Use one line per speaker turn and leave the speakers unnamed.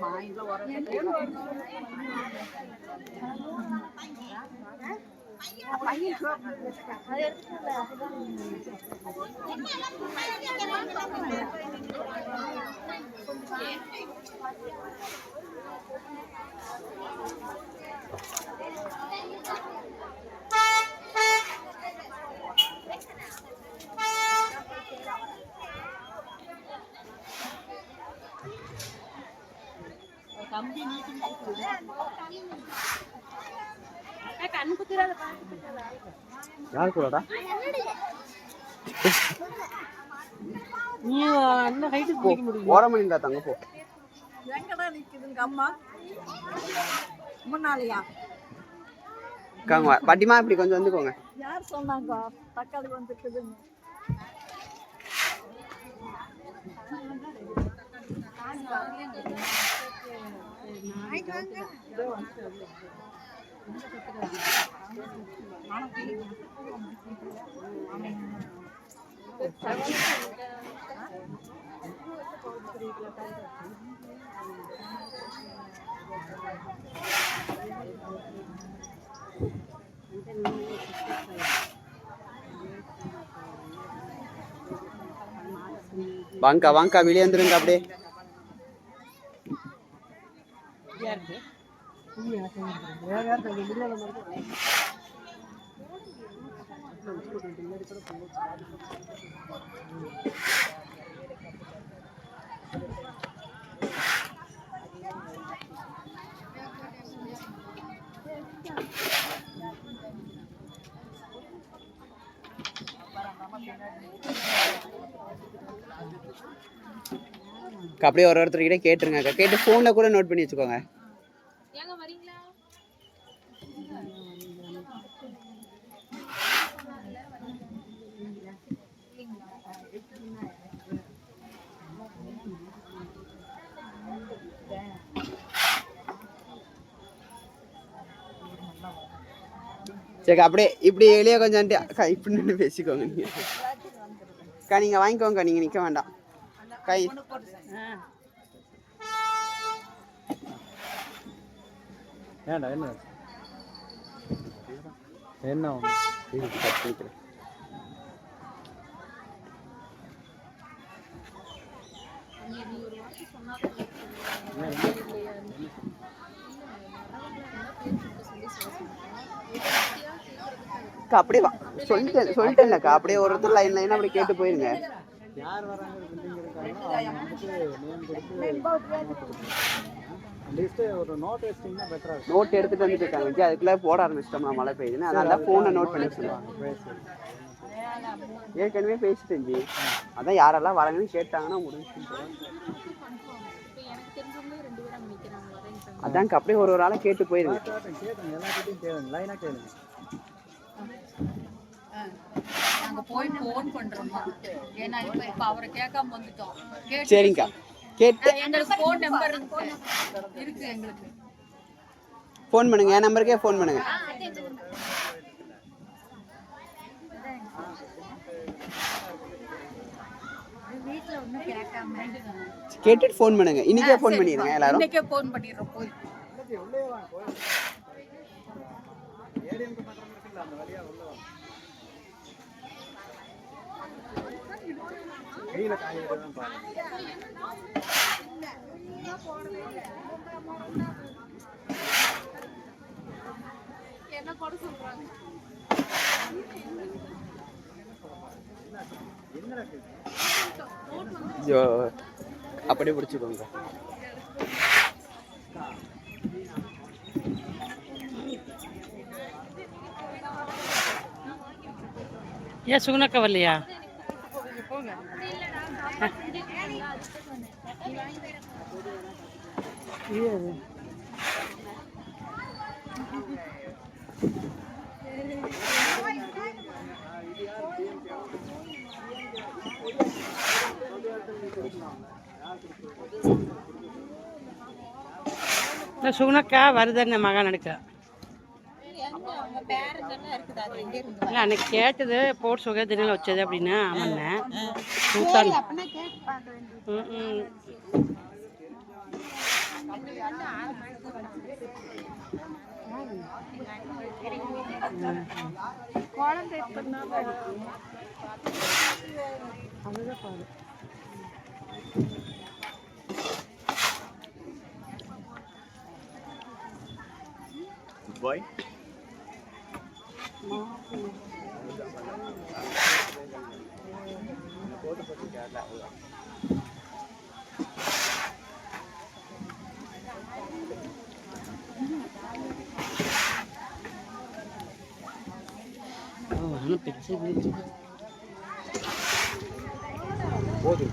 మా ఇంట్లో Thank you. யார் கூடடா?
நீ என்ன ஹைட்டுக்கு பிடிக்க முடியும்
ஓரமா நின்றா தங்க போ.
எங்கடா நிக்குதுங்க அம்மா? முன்னாலயா?
காங்க பாட்டிமா இப்படி கொஞ்சம் வந்துக்கோங்க.
யார் சொன்னாங்க? தக்காளி வந்துக்குதுன்னு
வாங்கக்கா வாங்கக்கா வெளியே வந்துருங்க அப்படியே. அப்படியே ஒரு ஒருத்தர்கிட்ட கேட்டுருங்க அக்கா. கேட்டு ஃபோனில் கூட நோட் பண்ணி வச்சுக்கோங்க. சரி அப்படியே இப்படி வெளியே கொஞ்சம் இப்படி நின்று பேசிக்கோங்க நீங்கள் நீங்கள் வாங்கிக்கோங்க நீங்கள் நிற்க வேண்டாம். கை.
ஏன்டா என்ன? என்ன? ஒண்ணு?
அக்கா அப்படியே வா. சொல்லிட்டேன் சொல்லிட்டேன்லக்கா அப்படியே ஒரு ஒருத்தர் லைன் லைனாக அப்படியே கேட்டு போயிருங்க.
யார் வராங்க நோட்
எடுத்துட்டு வந்துட்டு இருக்காங்க. விஜய் அதுக்குள்ள போட ஆரம்பிச்சிட்டோம்னா மழை பெய்யுதுன்னு. அதனால தான் ஃபோனை நோட் பண்ணி சொல்லுவாங்க ஏற்கனவே பேசிட்டேன் ஜி அதான் யாரெல்லாம் வராங்கன்னு கேட்டாங்கன்னா முடிஞ்சு அதான்க்கா அப்படியே ஒரு ஒரு ஆளை கேட்டு போயிருங்க.
கேட்டேன் கேட்டேன் எல்லாத்துட்டையும் கேளுங்க லைனாக கேளுங்க
நாங்க போய் போன் பண்றோம்மா ஏன்னா இப்ப இப்ப அவரை கேட்காம வந்துட்டோம்.
சரிங்கக்கா. கேட்டு
எங்களுக்கு போன் நம்பர் இருக்கு. எங்களுக்கு.
ஃபோன் பண்ணுங்க. என் நம்பருக்கே ஃபோன் பண்ணுங்க.
வீட்டுல ஒண்ணும் கேட்காம.
கேட்டுட்டு ஃபோன் பண்ணுங்க. இன்னைக்கே ஃபோன் பண்ணிடுங்க எல்லாரும்.
இன்னைக்கே போன் பண்ணிடுறோம் போய்.
ஏடிஎம்க்கு பண்ணுற இருக்குல்ல அந்த வழியாக உள்ள வெயில காய்கறி தான் பாருங்க
ஐயோ அப்படியே பிடிச்சிக்கோங்க.
ஏன் சுகுணக்கா வரலையா? சுகுணக்கா வருதுன்னு மகன் எடுக்க இல்லை அன்னைக்கு கேட்டது போட் சுக தினம் வச்சது அப்படின்னு ஆமாண்ணே. சூத்தான் ம்
பாய்
하나 백세
백세 어디